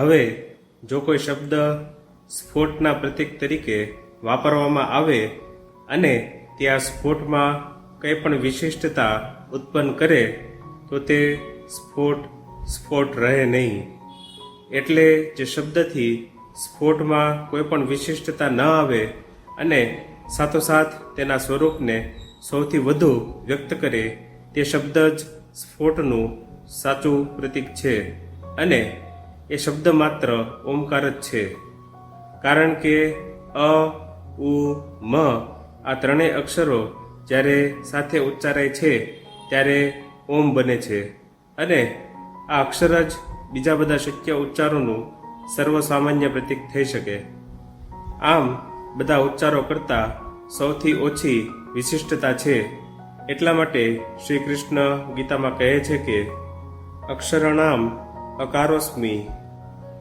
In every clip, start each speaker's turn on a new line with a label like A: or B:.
A: હવે જો કોઈ શબ્દ સ્ફોટના પ્રતીક તરીકે વાપરવામાં આવે અને ત્યાં સ્ફોટમાં કંઈ પણ વિશિષ્ટતા ઉત્પન્ન કરે, તો તે સ્ફોટ સ્ફોટ રહે નહીં. એટલે જે શબ્દથી સ્ફોટમાં કોઈ પણ વિશિષ્ટતા ન આવે અને સાથોસાથ તેના સ્વરૂપને સૌથી વધુ વ્યક્ત કરે, તે શબ્દ જ સ્ફોટનું સાચું પ્રતીક છે. અને એ શબ્દ માત્ર ઓમકાર જ છે. કારણ કે અ, ઉ, મ આ ત્રણેય અક્ષરો જ્યારે સાથે ઉચ્ચારાય છે, ત્યારે ઓમ બને છે. અને આ અક્ષર જ બીજા બધા શક્ય ઉચ્ચારોનું સર્વસામાન્ય પ્રતીક થઈ શકે. આમ, બધા ઉચ્ચારો કરતાં સૌથી ઓછી વિશિષ્ટતા છે. એટલા માટે શ્રી કૃષ્ણ ગીતામાં કહે છે કે, અક્ષરણામ અકારોસ્મી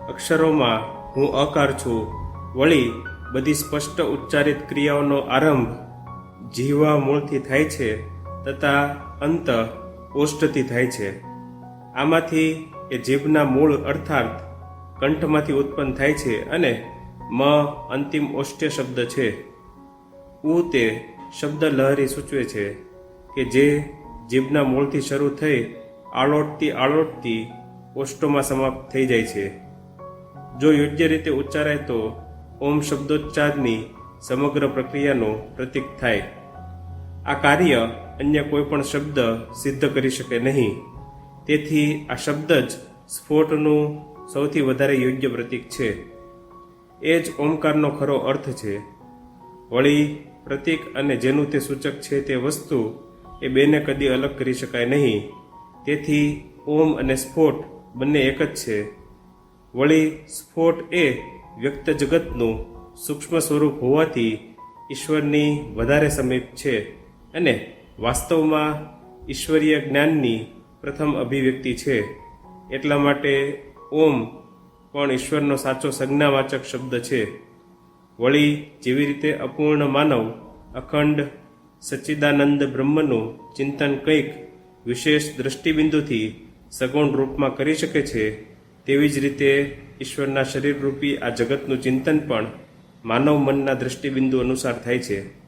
A: અક્ષરોમાં હું અકાર છું. વળી બધી સ્પષ્ટ ઉચ્ચારિત ક્રિયાઓનો આરંભ જીવા મૂળથી થાય છે તથા અંત ઓષ્ટથી થાય છે. આમાંથી એ જીભના મૂળ અર્થાત કંઠમાંથી ઉત્પન્ન થાય છે અને મ અંતિમ ઓષ્ટ્ય શબ્દ છે. ઉ તે શબ્દ લહેરી સૂચવે છે કે જે જીભના મૂળથી શરૂ થઈ આળોટતી આળોટતી ઓષ્ટોમાં સમાપ્ત થઈ જાય છે. જો યોગ્ય રીતે ઉચ્ચારાય તો ઓમ શબ્દોચ્ચારની સમગ્ર પ્રક્રિયાનો પ્રતીક થાય. આ કાર્ય અન્ય કોઈપણ શબ્દ સિદ્ધ કરી શકે નહીં. તેથી આ શબ્દ જ સ્ફોટનું સૌથી વધારે યોગ્ય પ્રતીક છે. એ જ ઓમકારનો ખરો અર્થ છે. વળી પ્રતીક અને જેનું તે સૂચક છે તે વસ્તુ એ બેને કદી અલગ કરી શકાય નહીં. તેથી ઓમ અને સ્ફોટ બંને એક જ છે. વળી સ્ફોટ એ વ્યક્ત જગતનું સૂક્ષ્મ સ્વરૂપ હોવાથી ઈશ્વરની વધારે સમીપ છે અને વાસ્તવમાં ઈશ્વરીય જ્ઞાનની પ્રથમ અભિવ્યક્તિ છે. એટલા માટે ઓમ પણ ઈશ્વરનો સાચો સંજ્ઞાવાચક શબ્દ છે. વળી જેવી રીતે અપૂર્ણ માનવ અખંડ સચ્ચિદાનંદ બ્રહ્મનું ચિંતન કંઈક વિશેષ દ્રષ્ટિબિંદુથી સગુણ રૂપમાં કરી શકે છે તેવી જ રીતે ઈશ્વરના શરીરરૂપી આ જગતનું ચિંતન પણ માનવ મનના દ્રષ્ટિબિંદુ અનુસાર થાય છે.